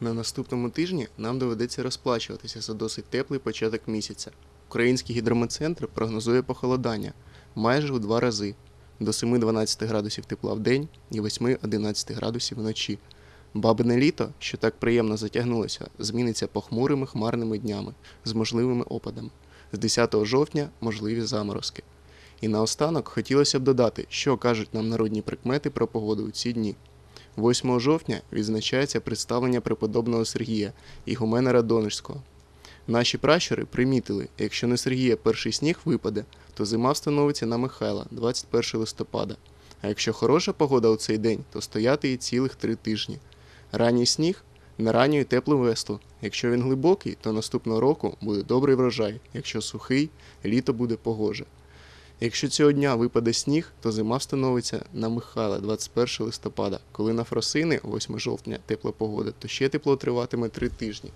На наступному тижні нам доведеться розплачуватися за досить теплий початок місяця. Український гідрометцентр прогнозує похолодання майже у два рази до 7-12 градусів тепла в день і 8-11 градусів вночі. Бабине літо, що так приємно затягнулося, зміниться похмурими хмарними днями з можливими опадами. З 10 жовтня можливі заморозки. І наостанок хотілося б додати, що кажуть нам народні прикмети про погоду у ці дні. 8 жовтня відзначається представлення преподобного Сергія Ігумена Радонежського. Наші пращури примітили, якщо на Сергія перший сніг випаде, то зима встановиться на Михайла 21 листопада. А якщо хороша погода у цей день, то стояти і цілих три тижні. Ранній сніг на ранню і теплу веслу. Якщо він глибокий, то наступного року буде добрий врожай. Якщо сухий, літо буде погоже. Якщо цього дня випаде сніг, то зима встановиться на Михайла 21 листопада. Коли на Фросини, 8 жовтня, тепла погода, то ще тепло триватиме три тижні.